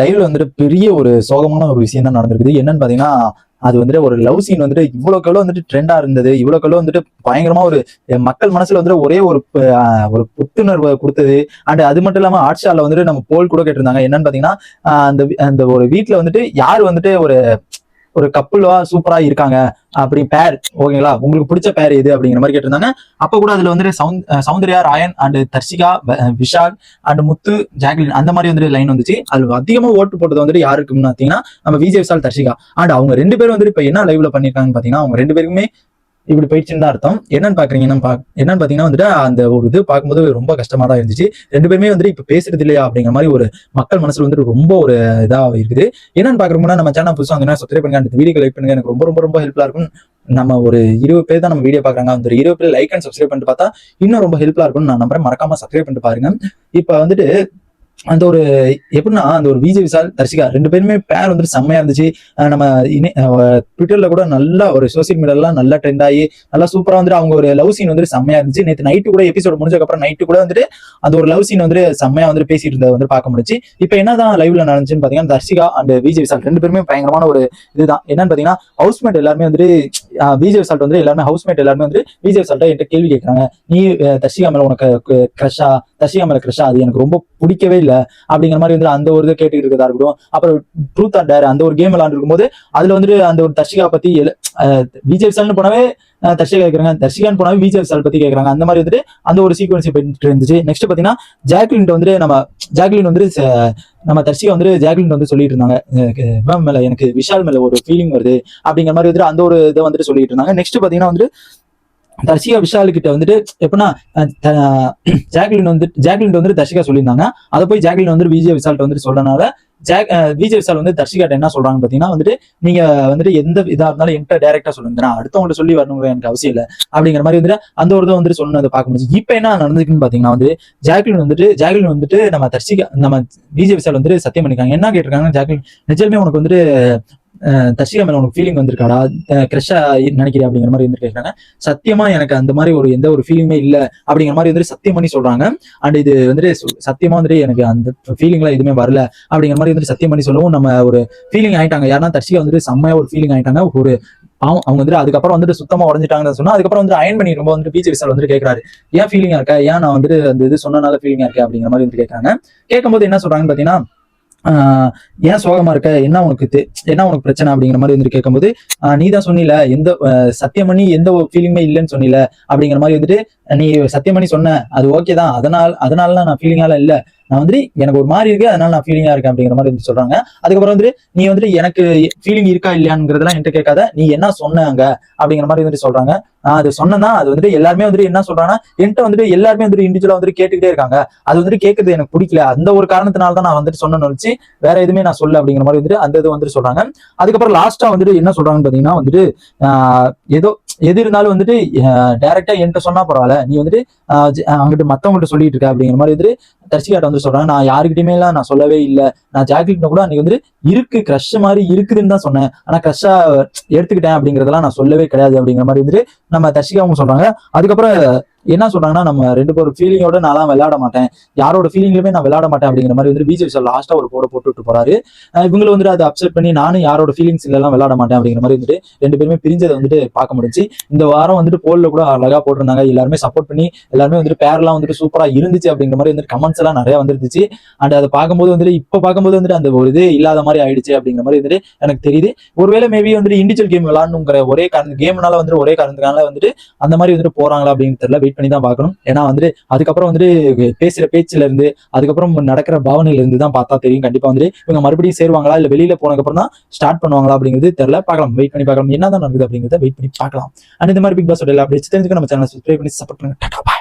லைவ்ல வந்துட்டு பெரிய ஒரு சோகமான ஒரு விஷயம் தான் நடந்திருக்குது? என்னன்னு பாத்தீங்கன்னா அது வந்துட்டு ஒரு லவ் சீன் வந்துட்டு இவ்வளோக்கு எவ்வளோ வந்துட்டு ட்ரெண்டா இருந்தது. இவ்வளோக்கு எவ்வளோ வந்துட்டு பயங்கரமா ஒரு மக்கள் மனசுல வந்துட்டு ஒரே ஒரு ஒரு புத்துணர்வை கொடுத்தது. அண்ட் அது மட்டும் இல்லாம ஆட்சியால வந்துட்டு நம்ம போல் கூட கேட்டிருந்தாங்க. என்னன்னு பாத்தீங்கன்னா அந்த அந்த ஒரு வீட்டுல வந்துட்டு யார் வந்துட்டு ஒரு ஒரு கப்புலா சூப்பரா இருக்காங்க. அப்படி பேர் ஓகேங்களா உங்களுக்கு பிடிச்ச பேர் எது அப்படிங்கிற மாதிரி கேட்டிருந்தாங்க. அப்ப கூட அதுல வந்துட்டு சவுந் Soundarya Rayan and Tharshika Vishal and Muthu Jacqueline அந்த மாதிரி வந்துட்டு லைன் வந்துச்சு. அதுல அதிகமா ஓட்டு போட்டது வந்துட்டு யாருக்குன்னு பாத்தீங்கன்னா நம்ம விஜய் விஷால் தர்ஷிகா. அண்ட் அவங்க ரெண்டு பேரும் வந்துட்டு இப்ப என்ன லைவ்ல பண்ணிருக்காங்கன்னு பாத்தீங்கன்னா அவங்க ரெண்டு பேருக்குமே இப்படி போயிடுச்சுன்னு தான் அர்த்தம். என்னன்னு பாக்குறீங்கன்னா பா- என்னன்னு பாத்தீங்கன்னா வந்துட்டு அந்த ஒரு இது பார்க்கும்போது ரொம்ப கஷ்டமா தான் இருந்துச்சு. ரெண்டு பேருமே வந்துட்டு இப்ப பேசுறது இல்லையா அப்படிங்கிற மாதிரி ஒரு மக்கள் மனசுல வந்துட்டு ரொம்ப ஒரு இதா இருக்குது. என்னன்னு பாக்குறோம்னா நம்ம சேனல் புதுசாக வந்து சப்ஸ்கிரைப் பண்ணுங்க அந்த வீடியோ லைக் பண்ணுங்க. எனக்கு ரொம்ப ரொம்ப ரொம்ப ஹெல்ப்ஃபுல்லா இருக்கும் நம்ம ஒரு இருபது பேர் தான் நம்ம வீடியோ பாக்குறாங்க அந்த ஒரு இருபது பேர் லைக் அண்ட் சப்ஸ்கிரைப் பண்ணிட்டு பார்த்தா இன்னும் ரொம்ப ஹெல்ப்ஃபுல்லா இருக்கும்னு நான் நம்புறேன். மறக்காம சப்ஸ்கிரைப் பண்ணிட்டு பாருங்க. இப்ப வந்துட்டு அந்த ஒரு எப்படின்னா அந்த ஒரு விஜய் விசால் தர்ஷிகா ரெண்டு பேருமே பேர் வந்துட்டு செம்மையா இருந்துச்சு. நம்ம இனி ட்விட்டர்ல கூட நல்லா ஒரு சோசியல் மீடியாலாம் நல்லா ட்ரெண்ட் ஆகி நல்லா சூப்பரா வந்துட்டு அவங்க ஒரு லவ் சீன் வந்துட்டு செம்மையா இருந்துச்சு. நேற்று நைட்டு கூட எபிசோட் முடிஞ்சதுக்கப்புறம் நைட்டு கூட வந்துட்டு அந்த ஒரு லவ் சீன் வந்துட்டு செம்மையா வந்துட்டு பேசிட்டு இருந்தது வந்து பார்க்க முடிச்சு இப்போ என்னதான் லைவ்ல நடந்துச்சுன்னு பாத்தீங்கன்னா தர்ஷிகா அண்ட் விஜய் விசால் ரெண்டு பேருமே பயங்கரமான ஒரு இதுதான். என்னன்னு பாத்தீங்கன்னா ஹவுஸ்மேட் எல்லாருமே வந்துட்டு விஜய் விசால்ட் வந்து எல்லாருமே ஹவுஸ்மேட் எல்லாருமே வந்து விஜய் விசால்ட்ட என்கிட்ட கேள்வி கேட்கறாங்க நீ தஷிகா தர்ஷிகா மேல உனக்கு கிரஷா தர்ஷிகா மேல கிரஷா அது எனக்கு ரொம்ப பிடிக்கவே இல்லை. அப்படிங்கிற மாதிரி வந்து அந்த ஒரு இதை கேட்டுக்கிட்டு இருக்கிறதா இருக்கட்டும். அப்புறம் ட்ரூத் ஆர் டேர் அந்த ஒரு கேம் விளாண்டு இருக்கும்போது அதுல வந்துட்டு அந்த ஒரு தர்ஷிகா பத்தி விஜய் விசால்னு போனாவே தர்ஷிகா கேட்கறாங்க தர்ஷிகான்னு போனாவே விஜய் விசால் பத்தி கேட்கறாங்க அந்த மாதிரி வந்துட்டு அந்த ஒரு சீக்வன்ஸ் போயிட்டு இருந்துச்சு. நெக்ஸ்ட் பாத்தீங்கன்னா ஜாக்லின் வந்துட்டு நம்ம ஜாக்லின் வந்து ச- நம்ம தர்ஷிகா வந்து ஜாக்லின் வந்து சொல்லிட்டு இருந்தாங்க. மேம் மேல எனக்கு விஷால் மேல ஒரு ஃபீலிங் வருது அப்படிங்கிற மாதிரி வந்துட்டு அந்த ஒரு இதை வந்துட்டு சொல்லிட்டு இருந்தாங்க. நெக்ஸ்ட் பாத்தீங்கன்னா வந்துட்டு தர்ஷிகா விஷால் கிட்ட வந்துட்டு எப்படின்னா ஜாக்லின் வந்து ஜாக்லின் வந்துட்டு தர்ஷிகா சொல்லியிருந்தாங்க. அதை போய் ஜாக்லின் வந்து விஜய் விசால்ட்ட வந்துட்டு சொல்றனால ஜாக் விஜய் விசால் வந்து தர்ஷிகாட்ட என்ன சொல்றாங்க பாத்தீங்கன்னா வந்துட்டு நீங்க வந்துட்டு எந்த இதா இருந்தாலும் என்கிட்ட டைரக்டா சொல்லுங்க நான் அடுத்தவங்கள்ட்ட சொல்லி வரணுங்கிற எனக்கு அவசியம் இல்லை. அப்படிங்கிற மாதிரி வந்துட்டு அந்த ஒரு இதை வந்துட்டு சொன்னதை பார்க்க முடிஞ்சு இப்போ என்ன நடந்துக்குன்னு பாத்தீங்கன்னா வந்து ஜாக்லின் வந்துட்டு ஜாக்லின் வந்துட்டு நம்ம தர்ஷிகா நம்ம விஜய் விசால் வந்துட்டு சத்தியம் பண்ணிருக்காங்க. என்ன கேட்டிருக்காங்க ஜாக்லின் நிஜமே உனக்கு வந்துட்டு தர்ஷிகா மேல உனக்கு ஃபீலிங் வந்திருக்காடா? கிரஷா நினைக்கிறேன் அப்படிங்கிற மாதிரி வந்து சத்தியமா எனக்கு அந்த மாதிரி ஒரு எந்த ஒரு ஃபீலிங்குமே இல்ல அப்படிங்கிற மாதிரி வந்துட்டு சத்தியம் பண்ணி சொல்றாங்க. அண்ட் இது வந்துட்டு சத்தியமா வந்துட்டு எனக்கு அந்த ஃபீலிங்லாம் எதுவுமே வரல அப்படிங்கிற மாதிரி வந்துட்டு சத்தியம் பண்ணி சொல்லவும் நம்ம ஒரு ஃபீலிங் ஆயிட்டாங்க. யாருன்னா தர்ஷிகா வந்துட்டு செம்மையா ஒரு ஃபீலிங் ஆயிட்டாங்க. ஒரு அவங்க அவங்க வந்துட்டு அதுக்கப்புறம் வந்துட்டு சுத்தமா உடஞ்சிட்டாங்கன்னு சொன்னா அதுக்கப்புறம் வந்து அயன் பண்ணி ரொம்ப வந்துட்டு பீச் விசால் வந்துட்டு கேட்கறாரு ஏன் ஃபீலிங்கா இருக்கா? ஏன் நான் வந்துட்டு அந்த இது சொன்னனால ஃபீலிங்கா இருக்கேன் அப்படிங்கிற மாதிரி வந்து கேட்கறாங்க கேட்கும்போது என்ன சொல்றாங்கன்னு பாத்தீங்கன்னா ஏன் சோகமா இருக்க? என்ன உனக்கு என்ன உனக்கு பிரச்சனை அப்படிங்கிற மாதிரி வந்துட்டு கேட்கும்போது ஆஹ் நீ தான் சொன்னில எந்த ஆஹ் சத்தியம் பண்ணி எந்த ஒரு ஃபீலிங்குமே இல்லைன்னு சொன்னில அப்படிங்கிற மாதிரி வந்துட்டு நீ சத்தியம் பண்ணி சொன்ன அது ஓகே தான். அதனால் அதனால நான் ஃபீலிங்கால இல்ல. நான் வந்துட்டு எனக்கு ஒரு மாதிரி இருக்கு அதனால நான் ஃபீலிங்கா இருக்கேன் அப்படிங்கிற மாதிரி வந்து சொல்றாங்க. அதுக்கப்புறம் வந்துட்டு நீ வந்துட்டு எனக்கு ஃபீலிங் இருக்கா இல்லையாங்கிறதெல்லாம் என்கிட்ட கேட்காத நீ என்ன சொன்னாங்க அப்படிங்கிற மாதிரி வந்துட்டு சொல்றாங்க. நான் அது சொன்னேன்னா அது வந்துட்டு எல்லாருமே வந்துட்டு என்ன சொல்றாங்கன்னா என்கிட்ட வந்துட்டு எல்லாருமே வந்துட்டு இண்டிவிஜுவலா வந்துட்டு கேட்டுக்கிட்டே இருக்காங்க. அது வந்துட்டு கேட்கறது எனக்கு பிடிக்கல. அந்த ஒரு காரணத்தினால தான் நான் வந்துட்டு சொன்னேன்னு வச்சு வேற எதுவுமே நான் சொல்ல அப்படிங்கிற மாதிரி வந்துட்டு அந்த இது வந்துட்டு சொல்றாங்க. அதுக்கப்புறம் லாஸ்டா வந்துட்டு என்ன சொல்றாங்கன்னு பாத்தீங்கன்னா வந்துட்டு ஏதோ எது இருந்தாலும் வந்துட்டு டைரக்டா என்கிட்ட சொன்னா பரவாயில்ல. நீ வந்துட்டு அங்கிட்டு மத்தவங்ககிட்ட சொல்லிட்டு இருக்க அப்படிங்கிற மாதிரி வந்துட்டு தர்ஷிகாட்ட வந்து சொல்றாங்க நான் யாருக்கிட்டயுமே எல்லாம் நான் சொல்லவே இல்லை. நான் ஜாக்லிட்ட கூட அன்னைக்கு வந்துட்டு இருக்கு க்ரஷ் மாதிரி இருக்குதுன்னு தான் சொன்னேன். ஆனா கிரஷா எடுத்துக்கிட்டேன் அப்படிங்கறதெல்லாம் நான் சொல்லவே கிடையாது அப்படிங்கிற மாதிரி வந்துட்டு நம்ம தர்ஷிகாவும் சொல்றாங்க. அதுக்கப்புறம் என்ன சொல்றாங்கன்னா நம்ம ரெண்டு பேரும் ஃபீலிங்கோட நான்லாம் விளையாட மாட்டேன். யாரோட ஃபீலிங்லயுமே நான் விளையாட மாட்டேன் அப்படிங்கிற மாதிரி வந்து பிஜேபி சார் லாஸ்டா ஒரு போட போட்டு போறாரு. இவங்களும் வந்துட்டு அதை அப்செட் பண்ணி நானும் யாரோட ஃபீலிங்ஸ் எல்லாம் விளையாட மாட்டேன் அப்படிங்கிற மாதிரி வந்துட்டு ரெண்டு பேருமே பிரிஞ்சதை வந்துட்டு பார்க்க முடிஞ்சு. இந்த வாரம் வந்துட்டு போல்ல கூட அழகா போட்டிருந்தாங்க. எல்லாருமே சப்போர்ட் பண்ணி எல்லாருமே வந்துட்டு பேர்லாம் வந்துட்டு சூப்பரா இருந்துச்சு அப்படிங்கிற மாதிரி வந்துட்டு கமெண்ட்ஸ் எல்லாம் நிறைய வந்துருந்துச்சு. அண்ட் அதை பார்க்கும்போது வந்துட்டு இப்போ பார்க்கும்போது வந்துட்டு அந்த ஒரு இது இல்லாத மாதிரி ஆயிடுச்சு அப்படிங்கிற மாதிரி வந்துட்டு எனக்கு தெரியுது. ஒருவேளை மேபி வந்துட்டு இண்டிவிஜுவல் கேம் விளாடணுங்கிற ஒரே காரணம் கேம்னால வந்துட்டு ஒரே காரணத்துக்கான வந்துட்டு அந்த மாதிரி வந்துட்டு போறாங்களா அப்படின்னு தெரியல. வெயிட் பண்ணி தான் பார்க்கணும். ஏன்னா வந்துட்டு அதுக்கப்புறம் வந்துட்டு பேசுகிற பேச்சுல இருந்து அதுக்கப்புறம் நடக்கிற பாவனையில இருந்து தான் பார்த்தா தெரியும். கண்டிப்பா வந்துட்டு இவங்க மறுபடியும் சேருவாங்களா? இல்ல வெளியில போனதுக்கப்புறம் தான் ஸ்டார்ட் பண்ணுவாங்களா அப்படிங்கிறது தெரியல. பார்க்கலாம். வெயிட் பண்ணி பார்க்கலாம். என்னதான் நடக்குது அப்படிங்கிறத வெயிட் பண்ணி பார்க்கலாம். அண்ட் இந்த மாதிரி பிக் பாஸ் எல்லா அப்படி தெரிஞ்சுக்க நம்ம சேனல் சப்ஸ்கிரைப் பண்ணி சப்போர்ட் பண்ணுங்க.